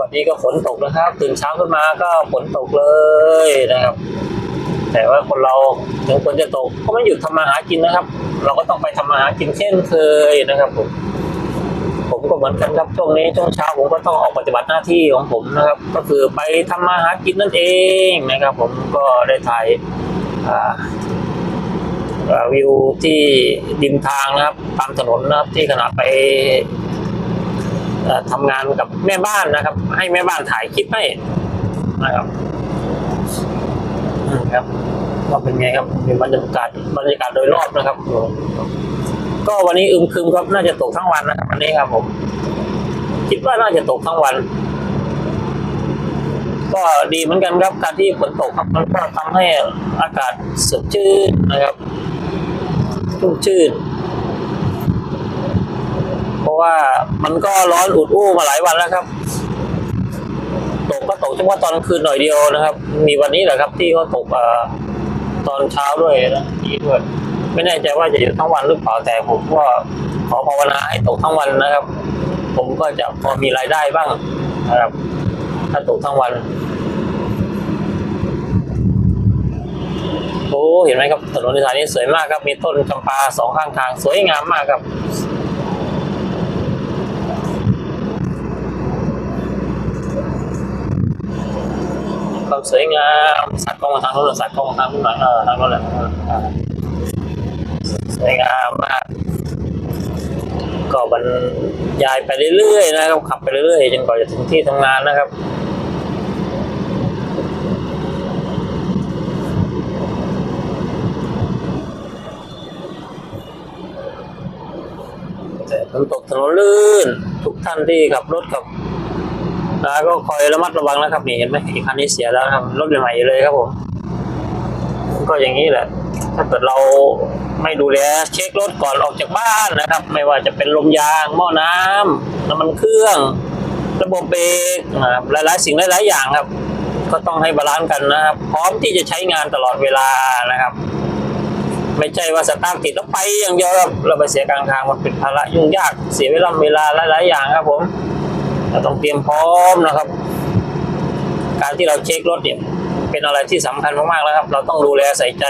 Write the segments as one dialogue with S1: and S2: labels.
S1: วันนี้ก็ฝนตกนะครับ ตื่นเช้าขึ้นมาก็ฝนตกเลยนะครับ แต่ว่าคนเราถึงฝนจะตกก็ไม่หยุดทำมาหากินนะครับ เราก็ต้องไปทำมาหากินเช่นเคยนะครับผมผมก็เหมือนกันครับช่วงนี้ช่วงเช้าผมก็ต้องออกปฏิบัติหน้าที่ของผมนะครับ ก็คือไปทำมาหากินนั่นเองนะครับ ผมก็ได้ถ่ายวิวที่ดิมทางนะครับ ตามถนนนะครับที่ขณะไป ทำงานกับแม่บ้านนะครับ ให้แม่บ้านถ่ายคลิปให้นะครับอืมครับก็เป็นไงครับเป็นบรรยากาศบรรยากาศโดยรอบนะครับ ก็วันนี้อึมครึมครับน่าจะตกทั้งวันนะครับวันนี้ครับผม คิดว่าน่าจะตกทั้งวัน ก็ดีเหมือนกันครับการที่ฝนตกครับมันก็ทำให้อากาศสดชื่นนะครับชุ่มชื่น เพราะว่า มันก็ร้อนอุดอู้มาหลายวันแล้วครับตกก็ตกเฉพาะตอนคืนหน่อยเดียวนะครับ มีวันนี้แหละครับ ที่เขาตกอตอนเช้าด้วยนะนี่ด้วยไม่แน่ใจว่าจะอยู่ทั้งวันหรือเปล่าแต่ผมก็ขอภาวนาให้ตกทั้งวันนะครับ ผมก็จะพอมีรายได้บ้างนะครับ ถ้าตกทั้งวันโอ้เห็นไหมครับถนนในสายนี้สวยมากครับ มีต้นจำปาสองข้างทาง สวยงามมากครับ ความสวยงามสัตว์กล้องมาทางโน้นหน่อยสัตว์กล้องมาทางโน้นหน่อยเออทางโน้นแหละสวยงามมากก็บรรยายไปเรื่อยๆนะครับขับไปเรื่อยๆจนกว่าจะถึงที่ทำงานนะครับแต่ฝนตกถนนลื่น ทุกท่านที่ขับรถขับ นะก็คอยระมัดระวังนะครับนี่เห็นไหมอีกคันนี้เสียแล้วครับรถใหม่ๆเลยครับผมก็อย่างนี้แหละ ถ้าเกิดเราไม่ดูแลเช็ครถก่อนออกจากบ้านนะครับ ไม่ว่าจะเป็นลมยางหม้อน้ำน้ำมันเครื่อง ระบบเบรกหลายๆ สิ่งหลายๆอย่างครับ ก็ต้องให้บาลานซ์กันนะครับ พร้อมที่จะใช้งานตลอดเวลานะครับ ไม่ใช่ว่าสตาร์ทติดแล้วไปอย่างเดียวเราไปเสียกลางทางมันเป็นภาระยุ่งยากเสียเวลาเวลาหลายๆอย่างครับผม เราต้องเตรียมพร้อมนะครับ การที่เราเช็ครถเนี่ยเป็นอะไรที่สำคัญมากๆแล้วครับ เราต้องดูแลใส่ใจ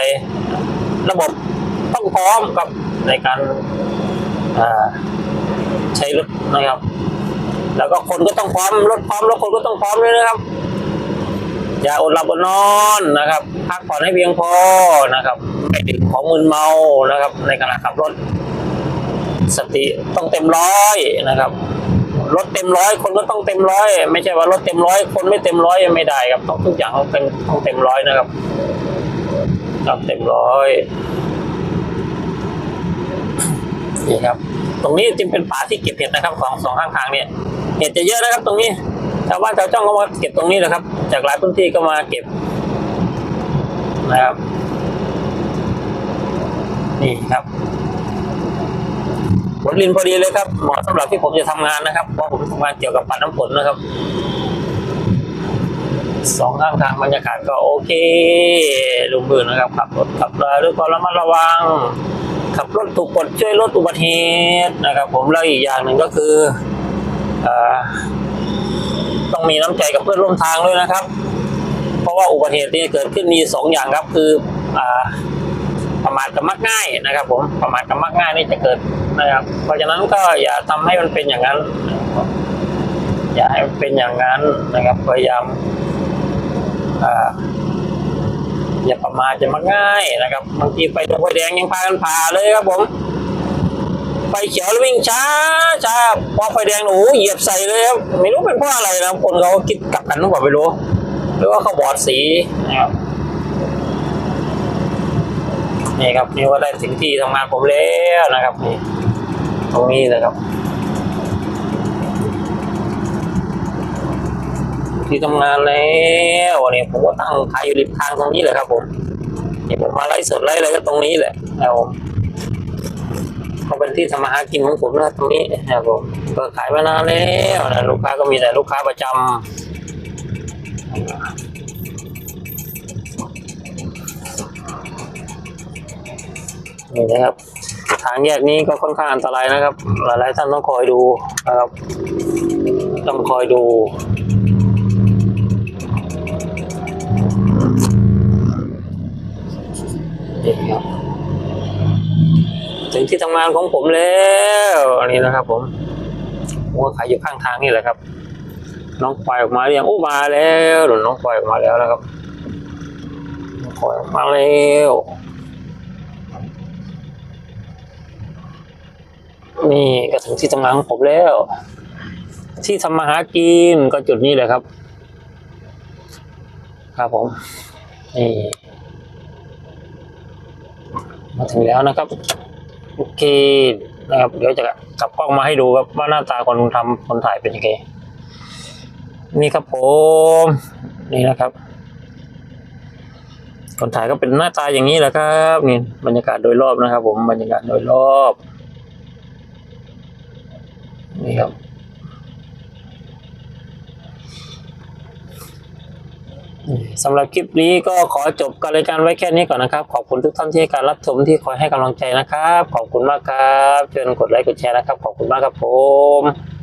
S1: ระบบต้องพร้อมครับในการใช้รถนะครับ แล้วก็คนก็ต้องพร้อมรถพร้อมแล้วคนก็ต้องพร้อมด้วยนะครับ อย่าอดหลับอดนอนนะครับ พักผ่อนให้เพียงพอนะครับไม่ดื่มของมึนเมานะครับ ในขณะขับรถ สติต้องเต็มร้อยนะครับ รถเต็มร้อยคนก็ต้องเต็มร้อยไม่ใช่ว่ารถเต็มร้อยคนไม่เต็มร้อยไม่ได้ครับต้องทุกอย่างต้องเต็มต้องเต็มร้อยนะครับต้องเต็มร้อยนี่ครับ ตรงนี้จึงเป็นป่าที่เก็บเห็ดนะครับของสองข้างทางเนี่ยเห็ดจะเยอะนะครับ ตรงนี้ชาวบ้านชาวช่องก็มาเก็บตรงนี้แหละครับ จากหลายพื้นที่ก็มาเก็บนะครับ นี่ครับ ผลลินพอดีเลยครับเหมาะสำหรับที่ผมจะทำงานนะครับเพราะผมทำงานเกี่ยวกับปัดน้ำฝนนะครับสองข้างทางบรรยากาศก็โอเคลุมบืนนะครับขับรถขับเรือด้วยความระมัดระวัง ขับรถถูกกฎช่วยลดอุบัติเหตุนะครับ ผมแล้วอีกอย่างหนึ่งก็คืออต้องมีน้ำใจกับเพื่อนร่วมทางด้วยนะครับ เพราะว่าอุบัติเหตุที่เกิดขึ้นมีสองอย่างครับคืออ่า ประมาทกับมักง่ายนะครับ ผมประมาทกับมักง่ายนี่จะเกิดนะครับ เพราะฉะนั้นก็อย่าทำให้มันเป็นอย่างนั้น อย่าให้มันเป็นอย่างนั้นนะครับพยายามอย่าประมาทจะมักง่ายนะครับบางทีไปตรงไฟแดงยังพากันผ่าเลยครับผมไฟเขียวแล้ววิ่งช้าช้าพอไฟแดงโอ้โหเหยียบใส่เลยครับไม่รู้เป็นเพราะอะไรนะคนเขาคิดกลับกันหรือเปล่าไม่รู้หรือว่าเขาบอดสีนะครับ นี่ครับนี่ว่าได้ถึงที่ทำงานผมแล้วนะครับนี่ตรงนี้เลยครับ ที่ทำงานแล้วเนี่ยผมก็ตั้งขายอยู่ริมทางตรงนี้เลยครับผมนี่ผมมาไลฟ์สดไลฟ์อะไรก็ตรงนี้แหละครับผมก็เป็นที่ทำมาหากินของผมนะตรงนี้นะครับผมเปิดขายมานานแล้วนะลูกค้าก็มีแต่ลูกค้าประจำ นี่นะครับ ทางแยกนี้ก็ค่อนข้างอันตรายนะครับ หลายๆท่านต้องคอยดูนะครับ ต้องคอยดูนี่ครับถึงที่ทำงานของผมแล้วอันนี้นะครับ ผมว่าขายอยู่ข้างทางนี่แหละครับ น้องควายออกมาเรียงโอ้มาแล้วหรือน้องควายออกมาแล้วนะครับควายมาแล้ว นี่ก็ถึงที่ทำงานของผมแล้ว ที่ทำมาหากินก็จุดนี้เลยครับ ครับผมนี่มาถึงแล้วนะครับโอเคนะครับเดี๋ยวจะกลับกล้องมาให้ดูครับว่าหน้าตาคนทำคนถ่ายเป็นยังไงนี่ครับผมนี่นะครับ คนถ่ายก็เป็นหน้าตาอย่างนี้แหละครับ นี่บรรยากาศโดยรอบนะครับ ผมบรรยากาศโดยรอบ นี่ครับ สำหรับคลิปนี้ก็ขอจบการรายการไว้แค่นี้ก่อนนะครับ ขอบคุณทุกท่านที่ให้การรับชมที่คอยให้กำลังใจนะครับ ขอบคุณมากครับเชิญกดไลค์กดแชร์นะครับ ขอบคุณมากครับผม